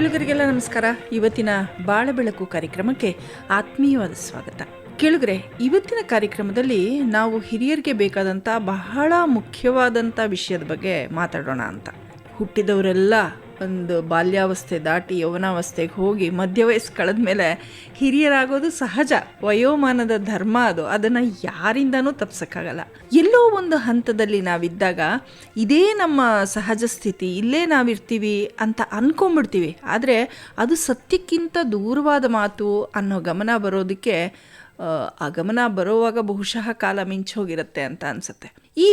ಕೇಳುಗರಿಗೆಲ್ಲ ನಮಸ್ಕಾರ. ಇವತ್ತಿನ ಬಾಳ ಬೆಳಕು ಕಾರ್ಯಕ್ರಮಕ್ಕೆ ಆತ್ಮೀಯವಾದ ಸ್ವಾಗತ. ಕೇಳುಗರೆ, ಇವತ್ತಿನ ಕಾರ್ಯಕ್ರಮದಲ್ಲಿ ನಾವು ಹಿರಿಯರಿಗೆ ಬೇಕಾದಂಥ ಬಹಳ ಮುಖ್ಯವಾದಂಥ ವಿಷಯದ ಬಗ್ಗೆ ಮಾತಾಡೋಣ ಅಂತ. ಹುಟ್ಟಿದವರೆಲ್ಲ ಒಂದು ಬಾಲ್ಯಾವಸ್ಥೆ ದಾಟಿ ಯೌವನಾವಸ್ಥೆಗೆ ಹೋಗಿ ಮಧ್ಯ ವಯಸ್ಸು ಕಳೆದ ಮೇಲೆ ಹಿರಿಯರಾಗೋದು ಸಹಜ. ವಯೋಮಾನದ ಧರ್ಮ ಅದು. ಅದನ್ನು ಯಾರಿಂದನೂ ತಪ್ಸೋಕ್ಕಾಗಲ್ಲ. ಎಲ್ಲೋ ಒಂದು ಹಂತದಲ್ಲಿ ನಾವಿದ್ದಾಗ ಇದೇ ನಮ್ಮ ಸಹಜ ಸ್ಥಿತಿ, ಇಲ್ಲೇ ನಾವಿರ್ತೀವಿ ಅಂತ ಅಂದ್ಕೊಂಬಿಡ್ತೀವಿ ಆದರೆ ಅದು ಸತ್ಯಕ್ಕಿಂತ ದೂರವಾದ ಮಾತು ಅನ್ನೋ ಗಮನ ಬರೋದಕ್ಕೆ ಆ, ಬರುವಾಗ ಗಮನ ಬರೋವಾಗ ಬಹುಶಃ ಕಾಲ ಮಿಂಚೋಗಿರುತ್ತೆ ಅಂತ ಅನ್ಸುತ್ತೆ. ಈ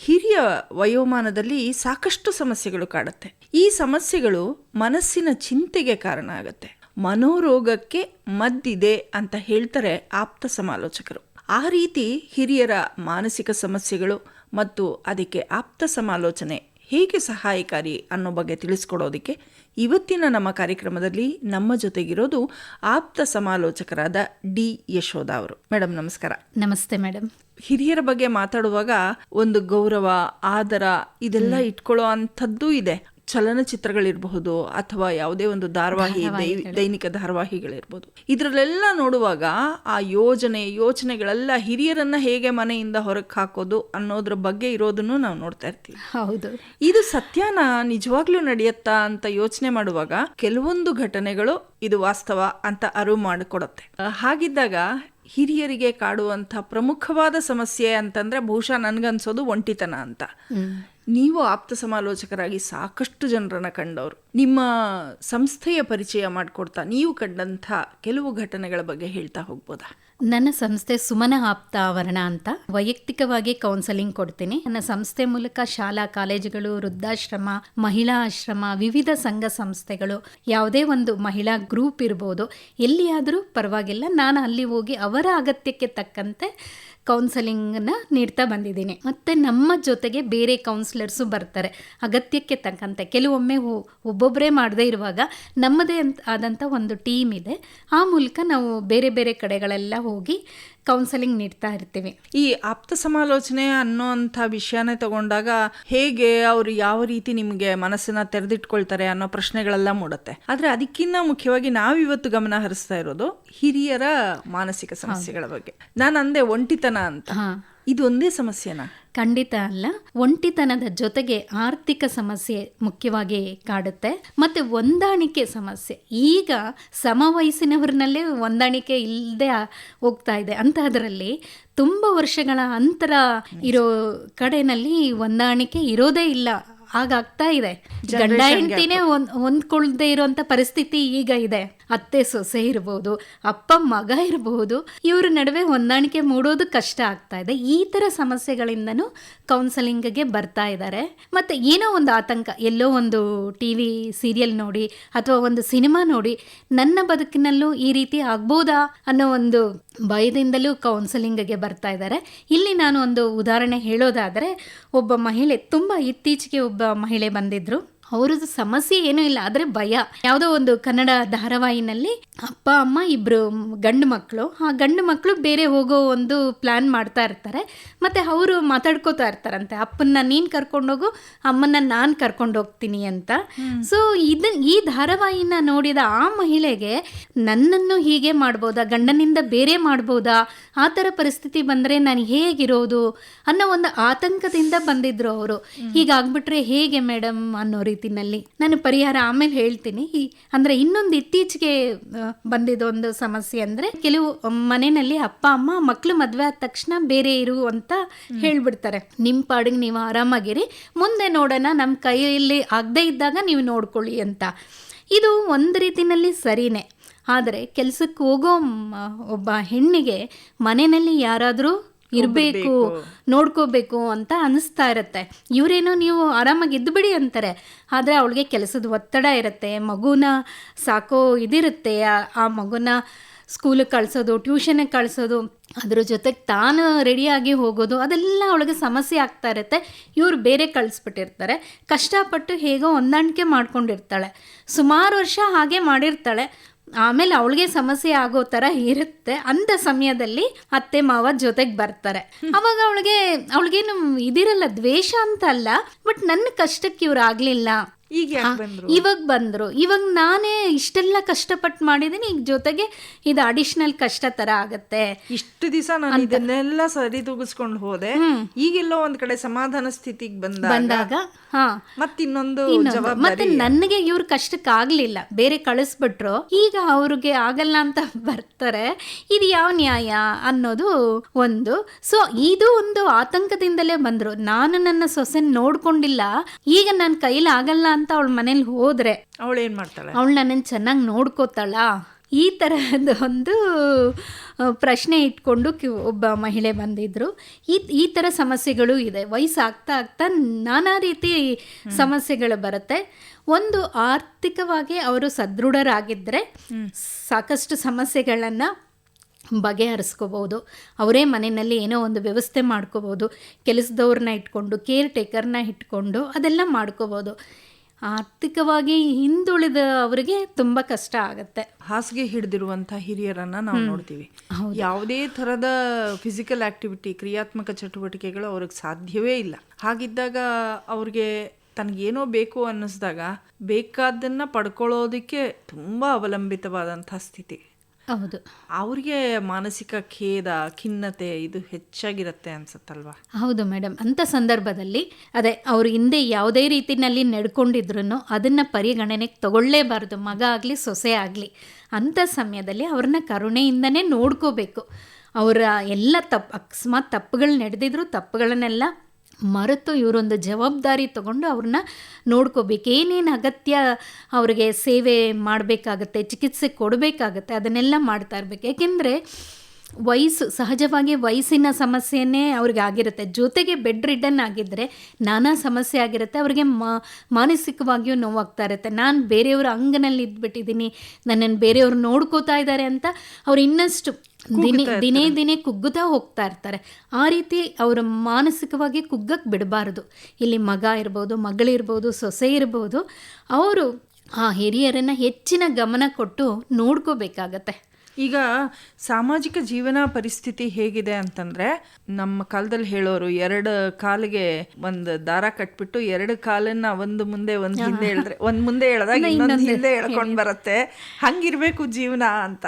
ಹಿರಿಯ ವಯೋಮಾನದಲ್ಲಿ ಸಾಕಷ್ಟು ಸಮಸ್ಯೆಗಳು ಕಾಡುತ್ತೆ. ಈ ಸಮಸ್ಯೆಗಳು ಮನಸ್ಸಿನ ಚಿಂತೆಗೆ ಕಾರಣ ಆಗುತ್ತೆ. ಮನೋರೋಗಕ್ಕೆ ಮದ್ದಿದೆ ಅಂತ ಹೇಳ್ತಾರೆ ಆಪ್ತ ಸಮಾಲೋಚಕರು. ಆ ರೀತಿ ಹಿರಿಯರ ಮಾನಸಿಕ ಸಮಸ್ಯೆಗಳು ಮತ್ತು ಅದಕ್ಕೆ ಆಪ್ತ ಸಮಾಲೋಚನೆ ಹೇಗೆ ಸಹಾಯಕಾರಿ ಅನ್ನೋ ಬಗ್ಗೆ ತಿಳಿಸ್ಕೊಡೋದಕ್ಕೆ ಇವತ್ತಿನ ನಮ್ಮ ಕಾರ್ಯಕ್ರಮದಲ್ಲಿ ನಮ್ಮ ಜೊತೆಗಿರೋದು ಆಪ್ತ ಸಮಾಲೋಚಕರಾದ ಡಿ ಯಶೋಧ ಅವರು. ಮೇಡಮ್ ನಮಸ್ಕಾರ. ನಮಸ್ತೆ ಮೇಡಮ್ ಹಿರಿಯರ ಬಗ್ಗೆ ಮಾತಾಡುವಾಗ ಒಂದು ಗೌರವ ಆದರ ಇದೆಲ್ಲ ಇಟ್ಕೊಳ್ಳೋ ಅಂಥದ್ದು ಇದೆ. ಚಲನಚಿತ್ರಗಳಿರಬಹುದು ಅಥವಾ ಯಾವುದೇ ಒಂದು ಧಾರಾವಾಹಿ ದೈನಿಕ ಧಾರಾವಾಹಿಗಳಿರ್ಬೋದು. ಇದರಲ್ಲೆಲ್ಲ ನೋಡುವಾಗ ಆ ಯೋಜನೆ ಯೋಚನೆಗಳೆಲ್ಲ ಹಿರಿಯರನ್ನ ಹೇಗೆ ಮನೆಯಿಂದ ಹೊರಗೆ ಹಾಕೋದು ಅನ್ನೋದ್ರ ಬಗ್ಗೆ ಇರೋದನ್ನು ನಾವು ನೋಡ್ತಾ ಇರ್ತೀವಿ. ಹೌದು. ಇದು ಸತ್ಯನ ನಿಜವಾಗ್ಲೂ ನಡೆಯತ್ತಾ ಅಂತ ಯೋಚನೆ ಮಾಡುವಾಗ ಕೆಲವೊಂದು ಘಟನೆಗಳು ಇದು ವಾಸ್ತವ ಅಂತ ಅರಿವು ಮಾಡಿಕೊಡುತ್ತೆ. ಹಾಗಿದ್ದಾಗ ಹಿರಿಯರಿಗೆ ಕಾಡುವಂಥ ಪ್ರಮುಖವಾದ ಸಮಸ್ಯೆ ಅಂತಂದರೆ ಬಹುಶಃ ನನಗನ್ಸೋದು ಒಂಟಿತನ ಅಂತ. ನೀವು ಆಪ್ತ ಸಮಾಲೋಚಕರಾಗಿ ಸಾಕಷ್ಟು ಜನರನ್ನ ಕಂಡವರು. ನಿಮ್ಮ ಸಂಸ್ಥೆಯ ಪರಿಚಯ ಮಾಡಿಕೊಡ್ತಾ ನೀವು ಕಂಡಂಥ ಕೆಲವು ಘಟನೆಗಳ ಬಗ್ಗೆ ಹೇಳ್ತಾ ಹೋಗ್ಬೋದಾ? ನನ್ನ ಸಂಸ್ಥೆ ಸುಮನ ಆಪ್ತ ಆವರಣ ಅಂತ ವೈಯಕ್ತಿಕವಾಗಿ ಕೌನ್ಸೆಲಿಂಗ್ ಕೊಡ್ತೀನಿ. ನನ್ನ ಸಂಸ್ಥೆ ಮೂಲಕ ಶಾಲಾ, ಕಾಲೇಜುಗಳು, ವೃದ್ಧಾಶ್ರಮ, ಮಹಿಳಾ ಆಶ್ರಮ, ವಿವಿಧ ಸಂಘ ಸಂಸ್ಥೆಗಳು, ಯಾವುದೇ ಒಂದು ಮಹಿಳಾ ಗ್ರೂಪ್ ಇರ್ಬೋದು. ಎಲ್ಲಿಯಾದರೂ ಪರವಾಗಿಲ್ಲ, ನಾನು ಅಲ್ಲಿ ಹೋಗಿ ಅವರ ಅಗತ್ಯಕ್ಕೆ ತಕ್ಕಂತೆ ಕೌನ್ಸಲಿಂಗ್ನ ನೀಡ್ತಾ ಬಂದಿದ್ದೀನಿ. ಮತ್ತು ನಮ್ಮ ಜೊತೆಗೆ ಬೇರೆ ಕೌನ್ಸಿಲರ್ಸು ಬರ್ತಾರೆ. ಅಗತ್ಯಕ್ಕೆ ತಕ್ಕಂತೆ. ಕೆಲವೊಮ್ಮೆ ಒಬ್ಬೊಬ್ಬರೇ ಮಾಡದೇ ಇರುವಾಗ ನಮ್ಮದೇ ಆದಂಥ ಒಂದು ಟೀಮ್ ಇದೆ. ಆ ಮೂಲಕ ನಾವು ಬೇರೆ ಬೇರೆ ಕಡೆಗಳೆಲ್ಲ ಹೋಗಿ ಕೌನ್ಸಲಿಂಗ್ ನೀಡ್ತಾ ಇರ್ತೀವಿ. ಈ ಆಪ್ತ ಸಮಾಲೋಚನೆ ಅನ್ನೋಂಥ ವಿಷಯನೇ ತಗೊಂಡಾಗ ಹೇಗೆ ಅವರು ಯಾವ ರೀತಿ ನಿಮಗೆ ಮನಸ್ಸನ್ನ ತೆರೆದಿಟ್ಕೊಳ್ತಾರೆ ಅನ್ನೋ ಪ್ರಶ್ನೆಗಳೆಲ್ಲ ಮೂಡುತ್ತೆ. ಆದ್ರೆ ಅದಕ್ಕಿಂತ ಮುಖ್ಯವಾಗಿ ನಾವಿವತ್ತು ಗಮನ ಹರಿಸ್ತಾ ಇರೋದು ಹಿರಿಯರ ಮಾನಸಿಕ ಸಮಸ್ಯೆಗಳ ಬಗ್ಗೆ. ನಾನು ಅಂದೆ ಒಂಟಿತನ ಅಂತ. ಹಾಂ ಇದು ಒಂದೇ ಸಮಸ್ಯೆನಾ? ಖಂಡಿತ ಅಲ್ಲ. ಒಂಟಿತನದ ಜೊತೆಗೆ ಆರ್ಥಿಕ ಸಮಸ್ಯೆ ಮುಖ್ಯವಾಗಿ ಕಾಡುತ್ತೆ. ಮತ್ತೆ ಹೊಂದಾಣಿಕೆ ಸಮಸ್ಯೆ. ಈಗ ಸಮವಯಸ್ಸಿನವ್ರನ್ನಲ್ಲೇ ಹೊಂದಾಣಿಕೆ ಇಲ್ಲದೆ ಹೋಗ್ತಾ ಇದೆ. ಅಂತಹದರಲ್ಲಿ ತುಂಬ ವರ್ಷಗಳ ಅಂತರ ಇರೋ ಕಡೆನಲ್ಲಿ ಹೊಂದಾಣಿಕೆ ಇರೋದೇ ಇಲ್ಲ. ಹಾಗಾಗ್ತಾ ಇದೆ. ಗಂಡ ಹೆಂಡತಿನೇ ಒಂದ್ ಹೊಂದ್ಕೊಳ್ದೇ ಇರುವಂತ ಪರಿಸ್ಥಿತಿ ಈಗ ಇದೆ. ಅತ್ತೆ ಸೊಸೆ ಇರಬಹುದು ಅಪ್ಪ ಮಗ ಇರಬಹುದು ಇವರ ನಡುವೆ ಹೊಂದಾಣಿಕೆ ಮೂಡೋದು ಕಷ್ಟ ಆಗ್ತಾ ಇದೆ. ಈ ತರ ಸಮಸ್ಯೆಗಳಿಂದನೂ ಕೌನ್ಸಲಿಂಗ್ಗೆ ಬರ್ತಾ ಇದ್ದಾರೆ ಮತ್ತೆ ಏನೋ ಒಂದು ಆತಂಕ, ಎಲ್ಲೋ ಒಂದು ಟಿ ವಿ ಸೀರಿಯಲ್ ನೋಡಿ ಅಥವಾ ಒಂದು ಸಿನಿಮಾ ನೋಡಿ ನನ್ನ ಬದುಕಿನಲ್ಲೂ ಈ ರೀತಿ ಆಗ್ಬೋದಾ ಅನ್ನೋ ಒಂದು ಭಯದಿಂದಲೂ ಕೌನ್ಸಲಿಂಗ್ಗೆ ಬರ್ತಾ ಇದ್ದಾರೆ ಇಲ್ಲಿ ನಾನು ಒಂದು ಉದಾಹರಣೆ ಹೇಳೋದಾದರೆ, ಒಬ್ಬ ಮಹಿಳೆ, ತುಂಬ ಇತ್ತೀಚೆಗೆ ಒಬ್ಬ ಮಹಿಳೆ ಬಂದಿದ್ರು. ಅವ್ರದ್ದು ಸಮಸ್ಯೆ ಏನೂ ಇಲ್ಲ ಆದರೆ ಭಯ. ಯಾವುದೋ ಒಂದು ಕನ್ನಡ ಧಾರಾವಾಹಿನಲ್ಲಿ ಅಪ್ಪ ಅಮ್ಮ ಇಬ್ರು ಗಂಡು ಮಕ್ಕಳು. ಆ ಗಂಡು ಮಕ್ಕಳು ಬೇರೆ ಹೋಗೋ ಒಂದು ಪ್ಲಾನ್ ಮಾಡ್ತಾ ಇರ್ತಾರೆ. ಮತ್ತೆ ಅವರು ಮಾತಾಡ್ಕೋತಾ ಇರ್ತಾರಂತೆ. ಅಪ್ಪನ್ನ ನೀನು ಕರ್ಕೊಂಡೋಗು ಅಮ್ಮನ್ನ ನಾನು ಕರ್ಕೊಂಡು ಹೋಗ್ತೀನಿ ಅಂತ ಸೊ ಇದನ್ನ ಈ ಧಾರಾವಾಹಿನ ನೋಡಿದ ಆ ಮಹಿಳೆಗೆ ನನ್ನನ್ನು ಹೀಗೆ ಮಾಡ್ಬೋದಾ? ಗಂಡನಿಂದ ಬೇರೆ ಮಾಡ್ಬೋದಾ? ಆ ಥರ ಪರಿಸ್ಥಿತಿ ಬಂದರೆ ನಾನು ಹೇಗಿರೋದು? ಅನ್ನೋ ಒಂದು ಆತಂಕದಿಂದ ಬಂದಿದ್ರು ಅವರು. ಹೀಗಾಗ್ಬಿಟ್ರೆ ಹೇಗೆ ಮೇಡಮ್ ಅನ್ನೋ ರೀತಿನಲ್ಲಿ ನಾನು ಪರಿಹಾರ ಆಮೇಲೆ ಹೇಳ್ತೀನಿ. ಅಂದ್ರೆ ಇನ್ನೊಂದು ಇತ್ತೀಚೆಗೆ ಬಂದಿದ ಒಂದು ಸಮಸ್ಯೆ ಅಂದ್ರೆ ಕೆಲವು ಮನೆಯಲ್ಲಿ ಅಪ್ಪ ಅಮ್ಮ ಮಕ್ಕಳು ಮದ್ವೆ ಆದ ತಕ್ಷಣ ಬೇರೆ ಇರು ಅಂತ ಹೇಳ್ಬಿಡ್ತಾರೆ. ನಿಮ್ಮ ಪಾಡಿಗೆ ನೀವು ಆರಾಮಾಗಿರಿ. ಮುಂದೆ ನೋಡೋಣ ನಮ್ಮ ಕೈಯಲ್ಲಿ ಆಗದೇ ಇದ್ದಾಗ ನೀವು ನೋಡ್ಕೊಳ್ಳಿ ಅಂತ. ಇದು ಒಂದು ರೀತಿನಲ್ಲಿ ಸರಿನೇ. ಆದರೆ ಕೆಲಸಕ್ಕೆ ಹೋಗೋ ಒಬ್ಬ ಹೆಣ್ಣಿಗೆ ಮನೆಯಲ್ಲಿ ಯಾರಾದರೂ ಇರಬೇಕು ನೋಡ್ಕೋಬೇಕು ಅಂತ ಅನಿಸ್ತಾ ಇರುತ್ತೆ. ಇವರೇನೋ ನೀವು ಆರಾಮಾಗಿ ಇದ್ದು ಬಿಡಿ ಅಂತಾರೆ. ಆದರೆ ಅವಳಿಗೆ ಕೆಲಸದ ಒತ್ತಡ ಇರುತ್ತೆ ಮಗುನ ಸಾಕೋ ಇದಿರುತ್ತೆ. ಆ- ಆ ಮಗುನ ಸ್ಕೂಲಿಗೆ ಕಳಿಸೋದು ಟ್ಯೂಷನಿಗೆ ಕಳಿಸೋದು ಅದ್ರ ಜೊತೆಗೆ ತಾನು ರೆಡಿಯಾಗಿ ಹೋಗೋದು ಅದೆಲ್ಲ ಅವಳಿಗೆ ಸಮಸ್ಯೆ ಆಗ್ತಾ ಇರುತ್ತೆ. ಇವರು ಬೇರೆ ಕಳಿಸ್ಬಿಟ್ಟಿರ್ತಾರೆ. ಕಷ್ಟಪಟ್ಟು ಹೇಗೋ ಹೊಂದಾಣಿಕೆ ಮಾಡ್ಕೊಂಡಿರ್ತಾಳೆ. ಸುಮಾರು ವರ್ಷ ಹಾಗೆ ಮಾಡಿರ್ತಾಳೆ. ಆಮೇಲೆ ಅವಳಿಗೆ ಸಮಸ್ಯೆ ಆಗೋ ತರ ಇರುತ್ತೆ. ಅಂತ ಸಮಯದಲ್ಲಿ ಅತ್ತೆ ಮಾವ ಜೊತೆಗೆ ಬರ್ತಾರೆ. ಅವಾಗ ಅವಳಿಗೆ ಅವಳಿಗೇನು ಇದಿರಲ್ಲ ದ್ವೇಷ ಅಂತ ಅಲ್ಲ ಬಟ್ ನನ್ನ ಕಷ್ಟಕ್ಕೆ ಇವ್ರು ಆಗ್ಲಿಲ್ಲ. ಈಗ ಯಾಕೆ ಬಂದ್ರು? ಇವಾಗ ಬಂದರು. ಇವಾಗ ನಾನೇ ಇಷ್ಟೆಲ್ಲ ಕಷ್ಟಪಟ್ಟು ಮಾಡಿದ್ದೀನಿ ಈಗ ಜೊತೆಗೆ ಇದು ಅಡಿಷನಲ್ ಕಷ್ಟ ತರ ಆಗತ್ತೆ. ಇಷ್ಟು ದಿವಸ ನಾನು ಇದನ್ನೆಲ್ಲ ಸರಿದೂಗಿಸ್ಕೊಂಡು ಹೋದೆ. ಈಗೆಲ್ಲೋ ಒಂದ್ ಕಡೆ ಸಮಾಧಾನ ಸ್ಥಿತಿಗೆ ಬಂದ ಬಂದಾಗ ಹಾ. ಮತ್ತಿನ್ನೊಂದು ಮತ್ತೆ ನನಗೆ ಇವ್ರ ಕಷ್ಟಕ್ಕೆ ಆಗ್ಲಿಲ್ಲ. ಬೇರೆ ಕಳಿಸ್ಬಿಟ್ರು. ಈಗ ಅವ್ರಿಗೆ ಆಗಲ್ಲ ಅಂತ ಬರ್ತಾರೆ. ಇದು ಯಾವ ನ್ಯಾಯ ಅನ್ನೋದು ಒಂದು. ಸೊ ಇದು ಒಂದು ಆತಂಕದಿಂದಲೇ ಬಂದ್ರು. ನಾನು ನನ್ನ ಸೊಸೆ ನೋಡ್ಕೊಂಡಿಲ್ಲ. ಈಗ ನನ್ನ ಕೈಲಿ ಆಗಲ್ಲ ಅಂತ ಅವಳ ಮನೇಲಿ ಹೋದ್ರೆ ಅವಳು ಏನ್ ಮಾಡ್ತಾಳೆ? ಅವಳು ನನ್ನನ್ನು ಚೆನ್ನಾಗಿ ನೋಡ್ಕೋತಾಳ. ಈ ತರಹದ ಒಂದು ಪ್ರಶ್ನೆ ಇಟ್ಕೊಂಡು ಕಿ- ಒಬ್ಬ ಮಹಿಳೆ ಬಂದಿದ್ರು. ಈ ಈ ಥರ ಸಮಸ್ಯೆಗಳು ಇದೆ. ವಯಸ್ಸಾಗ್ತಾ ಆಗ್ತಾ ನಾನಾ ರೀತಿ ಸಮಸ್ಯೆಗಳು ಬರುತ್ತೆ. ಒಂದು ಆರ್ಥಿಕವಾಗಿ ಅವರು ಸದೃಢರಾಗಿದ್ದರೆ ಸಾಕಷ್ಟು ಸಮಸ್ಯೆಗಳನ್ನು ಬಗೆಹರಿಸ್ಕೋಬೋದು ಅವರೇ ಮನೆಯಲ್ಲಿ ಏನೋ ಒಂದು ವ್ಯವಸ್ಥೆ ಮಾಡ್ಕೋಬೋದು ಕೆಲಸದವ್ರನ್ನ ಇಟ್ಕೊಂಡು ಕೇರ್ ಟೇಕರ್ನ ಇಟ್ಕೊಂಡು ಅದೆಲ್ಲ ಮಾಡ್ಕೋಬೋದು ಆರ್ಥಿಕವಾಗಿ ಹಿಂದುಳಿದ ಅವರಿಗೆ ತುಂಬ ಕಷ್ಟ ಆಗುತ್ತೆ. ಹಾಸಿಗೆ ಹಿಡಿದಿರುವಂತ ಹಿರಿಯರನ್ನ ನಾವು ನೋಡ್ತೀವಿ. ಯಾವುದೇ ತರದ ಫಿಸಿಕಲ್ ಆಕ್ಟಿವಿಟಿ ಕ್ರಿಯಾತ್ಮಕ ಚಟುವಟಿಕೆಗಳು ಅವ್ರಿಗೆ ಸಾಧ್ಯವೇ ಇಲ್ಲ. ಹಾಗಿದ್ದಾಗ ಅವ್ರಿಗೆ ತನಗೇನೋ ಬೇಕು ಅನ್ನಿಸ್ದಾಗ ಬೇಕಾದ್ದನ್ನ ಪಡ್ಕೊಳ್ಳೋದಕ್ಕೆ ತುಂಬಾ ಅವಲಂಬಿತವಾದಂಥ ಸ್ಥಿತಿ. ಹೌದು. ಅವ್ರಿಗೆ ಮಾನಸಿಕ ಖೇದ ಖಿನ್ನತೆ ಇದು ಹೆಚ್ಚಾಗಿರುತ್ತೆ ಅನ್ಸುತ್ತಲ್ವಾ? ಹೌದು ಮೇಡಮ್. ಅಂಥ ಸಂದರ್ಭದಲ್ಲಿ ಅದೇ ಅವ್ರ ಹಿಂದೆ ಯಾವುದೇ ರೀತಿನಲ್ಲಿ ನಡ್ಕೊಂಡಿದ್ರು ಅದನ್ನು ಪರಿಗಣನೆಗೆ ತಗೊಳ್ಳೇಬಾರ್ದು. ಮಗ ಆಗಲಿ ಸೊಸೆ ಆಗಲಿ. ಅಂಥ ಸಮಯದಲ್ಲಿ ಅವ್ರನ್ನ ಕರುಣೆಯಿಂದನೇ ನೋಡ್ಕೋಬೇಕು. ಅವರ ಎಲ್ಲ ತಪ್ಪು ಅಕಸ್ಮಾತ್ ತಪ್ಪುಗಳು ನಡೆದಿದ್ರು ತಪ್ಪುಗಳನ್ನೆಲ್ಲ ಮರೆತು ಇವರೊಂದು ಜವಾಬ್ದಾರಿ ತಗೊಂಡು ಅವ್ರನ್ನ ನೋಡ್ಕೋಬೇಕು. ಏನೇನು ಅಗತ್ಯ ಅವ್ರಿಗೆ ಸೇವೆ ಮಾಡಬೇಕಾಗತ್ತೆ, ಚಿಕಿತ್ಸೆ ಕೊಡಬೇಕಾಗತ್ತೆ, ಅದನ್ನೆಲ್ಲ ಮಾಡ್ತಾ ಇರ್ಬೇಕು. ಯಾಕೆಂದರೆ ವಯಸ್ಸು, ಸಹಜವಾಗಿ ವಯಸ್ಸಿನ ಸಮಸ್ಯೆನೇ ಅವ್ರಿಗೆ ಆಗಿರುತ್ತೆ. ಜೊತೆಗೆ ಬೆಡ್ ರಿಡನ್ ಆಗಿದ್ದರೆ ನಾನಾ ಸಮಸ್ಯೆ ಆಗಿರುತ್ತೆ. ಅವ್ರಿಗೆ ಮಾನಸಿಕವಾಗಿಯೂ ನೋವಾಗ್ತಾ ಇರುತ್ತೆ. ನಾನು ಬೇರೆಯವ್ರ ಅಂಗನಲ್ಲಿ ಇದ್ಬಿಟ್ಟಿದ್ದೀನಿ ನನ್ನನ್ನು ಬೇರೆಯವ್ರು ನೋಡ್ಕೋತಾ ಇದ್ದಾರೆ ಅಂತ ಅವ್ರು ಇನ್ನಷ್ಟು ದಿನೇ ದಿನೇ ದಿನೇ ಕುಗ್ಗುತ್ತಾ ಹೋಗ್ತಾ ಇರ್ತಾರೆ. ಆ ರೀತಿ ಅವರ ಮಾನಸಿಕವಾಗಿ ಕುಗ್ಗಕ್ಕೆ ಬಿಡಬಾರ್ದು. ಇಲ್ಲಿ ಮಗ ಇರ್ಬೋದು ಮಗಳಿರ್ಬೋದು ಸೊಸೆ ಇರ್ಬೋದು. ಅವರು ಆ ಹಿರಿಯರನ್ನು ಹೆಚ್ಚಿನ ಗಮನ ಕೊಟ್ಟು ನೋಡ್ಕೋಬೇಕಾಗತ್ತೆ. ಈಗ ಸಾಮಾಜಿಕ ಜೀವನ ಪರಿಸ್ಥಿತಿ ಹೇಗಿದೆ ಅಂತಂದ್ರೆ ನಮ್ಮ ಕಾಲದಲ್ಲಿ ಹೇಳೋರು ಎರಡು ಕಾಲಿಗೆ ಒಂದು ದಾರ ಕಟ್ಬಿಟ್ಟು ಎರಡು ಕಾಲನ್ನ ಒಂದು ಮುಂದೆ ಒಂದು ಹಿಂದೆ ಎಳೆದ್ರೆ ಒಂದ್ ಮುಂದೆ ಎಳೆದಾಗ ಇನ್ನೊಂದು ಹಿಂದೆ ಎಳ್ಕೊಂಡ್ ಬರುತ್ತೆ. ಹಂಗಿರ್ಬೇಕು ಜೀವನ ಅಂತ.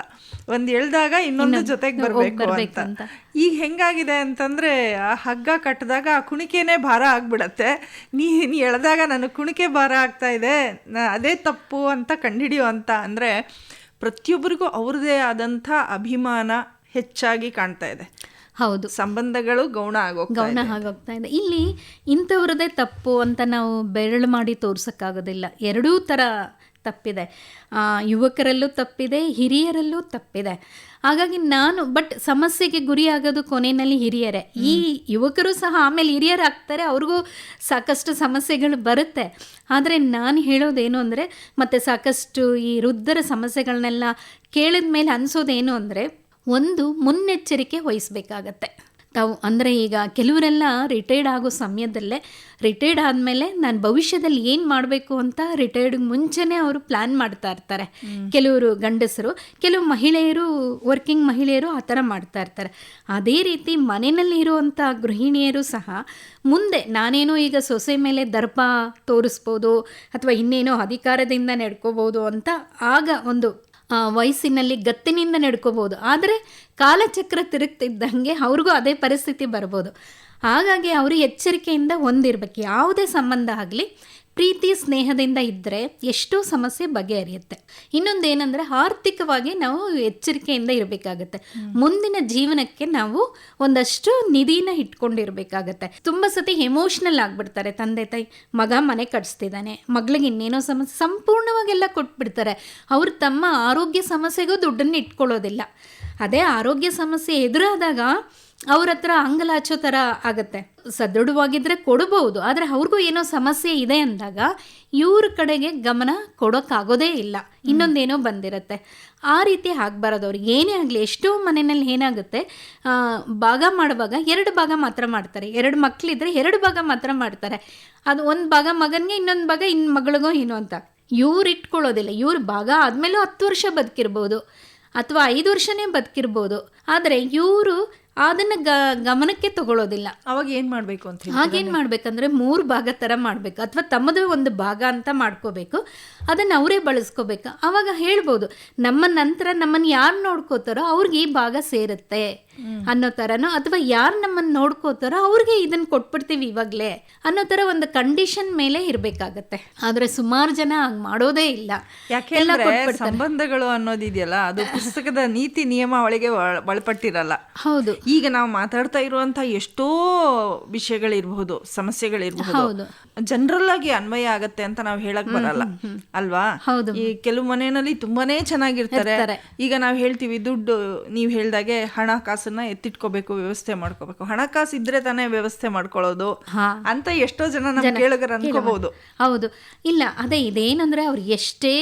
ಒಂದ್ ಎಳ್ದಾಗ ಇನ್ನೊಂದು ಜೊತೆಗೆ ಬರ್ಬೇಕು ಅಂತ. ಈಗ ಹೆಂಗಾಗಿದೆ ಅಂತಂದ್ರೆ ಆ ಹಗ್ಗ ಕಟ್ಟಿದಾಗ ಆ ಕುಣಿಕೆನೇ ಭಾರ ಆಗ್ಬಿಡತ್ತೆ. ನೀ ನೀ ಎಳೆದಾಗ ನನಗೆ ಕುಣಿಕೆ ಭಾರ ಆಗ್ತಾ ಇದೆ. ಅದೇ ತಪ್ಪು ಅಂತ ಕಂಡಿಡಿಯೋ ಅಂತ ಅಂದ್ರೆ ಪ್ರತಿಯೊಬ್ಬರಿಗೂ ಅವ್ರದೇ ಆದಂಥ ಅಭಿಮಾನ ಹೆಚ್ಚಾಗಿ ಕಾಣ್ತಾ ಇದೆ. ಹೌದು. ಸಂಬಂಧಗಳು ಗೌಣ ಆಗೋ ಗೌಣ ಆಗೋಗ್ತಾ ಇದೆ. ಇಲ್ಲಿ ಇಂಥವ್ರದೇ ತಪ್ಪು ಅಂತ ನಾವು ಬೆರಳು ಮಾಡಿ ತೋರ್ಸಕ್ಕಾಗೋದಿಲ್ಲ. ಎರಡೂ ಥರ ತಪ್ಪಿದೆ. ಯುವಕರಲ್ಲೂ ತಪ್ಪಿದೆ ಹಿರಿಯರಲ್ಲೂ ತಪ್ಪಿದೆ. ಹಾಗಾಗಿ ನಾನು ಬಟ್ ಸಮಸ್ಯೆಗೆ ಗುರಿಯಾಗೋದು ಕೊನೆಯಲ್ಲಿ ಹಿರಿಯರೇ. ಈ ಯುವಕರು ಸಹ ಆಮೇಲೆ ಹಿರಿಯರಾಗ್ತಾರೆ ಅವ್ರಿಗೂ ಸಾಕಷ್ಟು ಸಮಸ್ಯೆಗಳು ಬರುತ್ತೆ. ಆದರೆ ನಾನು ಹೇಳೋದೇನು ಅಂದರೆ ಮತ್ತು ಸಾಕಷ್ಟು ಈ ವೃದ್ಧರ ಸಮಸ್ಯೆಗಳನ್ನೆಲ್ಲ ಕೇಳಿದ ಮೇಲೆ ಅನಿಸೋದೇನು ಅಂದರೆ ಒಂದು ಮುನ್ನೆಚ್ಚರಿಕೆ ವಹಿಸ್ಬೇಕಾಗತ್ತೆ. ತಾವು ಅಂದರೆ ಈಗ ಕೆಲವರೆಲ್ಲ ರಿಟೈರ್ಡ್ ಆಗೋ ಸಮಯದಲ್ಲೇ ರಿಟೈರ್ಡ್ ಆದಮೇಲೆ ನಾನು ಭವಿಷ್ಯದಲ್ಲಿ ಏನು ಮಾಡಬೇಕು ಅಂತ ರಿಟೈರ್ಡ್ಗೆ ಮುಂಚೆನೇ ಅವರು ಪ್ಲ್ಯಾನ್ ಮಾಡ್ತಾ ಇರ್ತಾರೆ. ಕೆಲವರು ಗಂಡಸರು ಕೆಲವು ಮಹಿಳೆಯರು ವರ್ಕಿಂಗ್ ಮಹಿಳೆಯರು ಆ ಥರ ಮಾಡ್ತಾ ಇರ್ತಾರೆ. ಅದೇ ರೀತಿ ಮನೆಯಲ್ಲಿ ಇರುವಂಥ ಗೃಹಿಣಿಯರು ಸಹ ಮುಂದೆ ನಾನೇನೋ ಈಗ ಸೊಸೆ ಮೇಲೆ ದರ್ಪ ತೋರಿಸ್ಬೋದು ಅಥವಾ ಇನ್ನೇನೋ ಅಧಿಕಾರದಿಂದ ನಡ್ಕೋಬೋದು ಅಂತ ಆಗ ಒಂದು ವಯಸ್ಸಿನಲ್ಲಿ ಗತ್ತಿನಿಂದ ನಡ್ಕೋಬೋದು ಆದರೆ ಕಾಲಚಕ್ರ ತಿರುಗ್ತಿದ್ದಂಗೆ ಅವ್ರಿಗೂ ಅದೇ ಪರಿಸ್ಥಿತಿ ಬರ್ಬೋದು. ಹಾಗಾಗಿ ಅವರು ಎಚ್ಚರಿಕೆಯಿಂದ ಹೊಂದಿರ್ಬೇಕು. ಯಾವುದೇ ಸಂಬಂಧ ಆಗಲಿ ಪ್ರೀತಿ ಸ್ನೇಹದಿಂದ ಇದ್ದರೆ ಎಷ್ಟೋ ಸಮಸ್ಯೆ ಬಗೆಹರಿಯುತ್ತೆ. ಇನ್ನೊಂದು ಏನಂದರೆ ಆರ್ಥಿಕವಾಗಿ ನಾವು ಎಚ್ಚರಿಕೆಯಿಂದ ಇರಬೇಕಾಗತ್ತೆ. ಮುಂದಿನ ಜೀವನಕ್ಕೆ ನಾವು ಒಂದಷ್ಟು ನಿಧಿನ ಇಟ್ಕೊಂಡಿರ್ಬೇಕಾಗತ್ತೆ. ತುಂಬ ಸತಿ ಎಮೋಷ್ನಲ್ ಆಗಿಬಿಡ್ತಾರೆ. ತಂದೆ, ತಾಯಿ, ಮಗ ಮನೆ ಕಟ್ಸ್ತಿದ್ದಾನೆ, ಮಗಳಿಗೆ ಇನ್ನೇನೋ ಸಮಸ್ಯೆ ಸಂಪೂರ್ಣವಾಗೆಲ್ಲ ಕೊಟ್ಬಿಡ್ತಾರೆ. ಅವರು ತಮ್ಮ ಆರೋಗ್ಯ ಸಮಸ್ಯೆಗೂ ದುಡ್ಡನ್ನು ಇಟ್ಕೊಳ್ಳೋದಿಲ್ಲ. ಅದೇ ಆರೋಗ್ಯ ಸಮಸ್ಯೆ ಎದುರಾದಾಗ ಅವ್ರ ಹತ್ರ ಅಂಗಲಾಚೋ ಥರ ಆಗುತ್ತೆ. ಸದೃಢವಾಗಿದ್ದರೆ ಕೊಡಬಹುದು, ಆದರೆ ಅವ್ರಿಗೂ ಏನೋ ಸಮಸ್ಯೆ ಇದೆ ಅಂದಾಗ ಇವ್ರ ಕಡೆಗೆ ಗಮನ ಕೊಡೋಕ್ಕಾಗೋದೇ ಇಲ್ಲ. ಇನ್ನೊಂದೇನೋ ಬಂದಿರತ್ತೆ. ಆ ರೀತಿ ಆಗಬಾರದು ಅವ್ರಿಗೆ. ಏನೇ ಆಗಲಿ, ಎಷ್ಟೋ ಮನೆಯಲ್ಲಿ ಏನಾಗುತ್ತೆ ಭಾಗ ಮಾಡುವಾಗ ಎರಡು ಭಾಗ ಮಾತ್ರ ಮಾಡ್ತಾರೆ. ಎರಡು ಮಕ್ಕಳಿದ್ರೆ ಎರಡು ಭಾಗ ಮಾತ್ರ ಮಾಡ್ತಾರೆ. ಅದು ಒಂದು ಭಾಗ ಮಗನಿಗೆ, ಇನ್ನೊಂದು ಭಾಗ ಇನ್ನು ಮಗಳಿಗೋ ಏನೋ ಅಂತ. ಇವ್ರು ಇಟ್ಕೊಳ್ಳೋದಿಲ್ಲ. ಇವ್ರ ಭಾಗ ಆದಮೇಲೂ ಹತ್ತು ವರ್ಷ ಬದುಕಿರ್ಬೋದು, ಅಥವಾ ಐದು ವರ್ಷನೇ ಬದುಕಿರ್ಬೋದು. ಆದರೆ ಇವರು ಅದನ್ನ ಗ ಗಮನಕ್ಕೆ ತಗೊಳ್ಳೋದಿಲ್ಲ. ಅವಾಗ ಏನ್ ಮಾಡ್ಬೇಕು ಅಂತ ಹಾಗೇನು ಹಾಗೇನ್ ಮಾಡ್ಬೇಕಂದ್ರೆ ಮೂರು ಭಾಗ ತರ ಮಾಡ್ಬೇಕು. ಅಥವಾ ತಮ್ಮದೇ ಒಂದು ಭಾಗ ಅಂತ ಮಾಡ್ಕೋಬೇಕು. ಅದನ್ನ ಅವರೇ ಬಳಸ್ಕೋಬೇಕು. ಅವಾಗ ಹೇಳ್ಬೋದು ನಮ್ಮ ನಂತರ ನಮ್ಮನ್ನು ಯಾರು ನೋಡ್ಕೋತಾರೋ ಅವ್ರಿಗೆ ಈ ಭಾಗ ಸೇರುತ್ತೆ ಅನ್ನೋ ಥರನೋ ಅಥವಾ ಯಾರು ನಮ್ಮನ್ನು ನೋಡ್ಕೋತಾರೋ ಅವ್ರಿಗೆ ಇದನ್ನು ಕೊಟ್ಬಿಡ್ತೀವಿ ಇವಾಗಲೇ ಅನ್ನೋ ಥರ ಒಂದು ಕಂಡೀಷನ್ ಮೇಲೆ ಇರಬೇಕಾಗತ್ತೆ. ಆದರೆ ಸುಮಾರು ಜನ ಹಂಗ್ ಮಾಡೋದೇ ಇಲ್ಲ. ಸಂಬಂಧಗಳು ಅನ್ನೋದಿದೆಯಲ್ಲ ಅದು ಪುಸ್ತಕದ ನೀತಿ ನಿಯಮಾವಳಿಗೆ ಒಳ- ಒಳಪಟ್ಟಿರಲ್ಲ. ಹೌದು. ಈಗ ನಾವು ಮಾತಾಡ್ತಾ ಇರುವಂತ ಎಷ್ಟೋ ವಿಷಯಗಳಿರಬಹುದು ಸಮಸ್ಯೆಗಳಿರಬಹುದು. ಹೌದು. ಜನರಲ್ ಆಗಿ ಅನ್ವಯ ಆಗತ್ತೆ ಅಂತ ನಾವು ಹೇಳಕ್ ಬರಲ್ಲ. ಅಲ್ವಾ? ಹೌದು. ಈ ಕೆಲವು ಮನೆಯಲ್ಲಿ ತುಂಬಾನೇ ಚೆನ್ನಾಗಿರ್ತಾರೆ. ಈಗ ನಾವು ಹೇಳ್ತೀವಿ ದುಡ್ಡು ನೀವು ಹೇಳ್ದಾಗೆ ಹಣಕಾಸನ್ನ ಎತ್ತಿಟ್ಕೋಬೇಕು ವ್ಯವಸ್ಥೆ ಮಾಡ್ಕೋಬೇಕು. ಹಣಕಾಸು ಇದ್ರೆ ತಾನೇ ವ್ಯವಸ್ಥೆ ಮಾಡ್ಕೊಳ್ಳೋದು ಅಂತ ಎಷ್ಟೋ ಜನ ನಮ್ ಕೇಳಗರ ಅನ್ಕೋಬಹುದು. ಹೌದು. ಇಲ್ಲ ಅದೇ ಇದೇನಂದ್ರೆ ಅವ್ರು ಎಷ್ಟೇ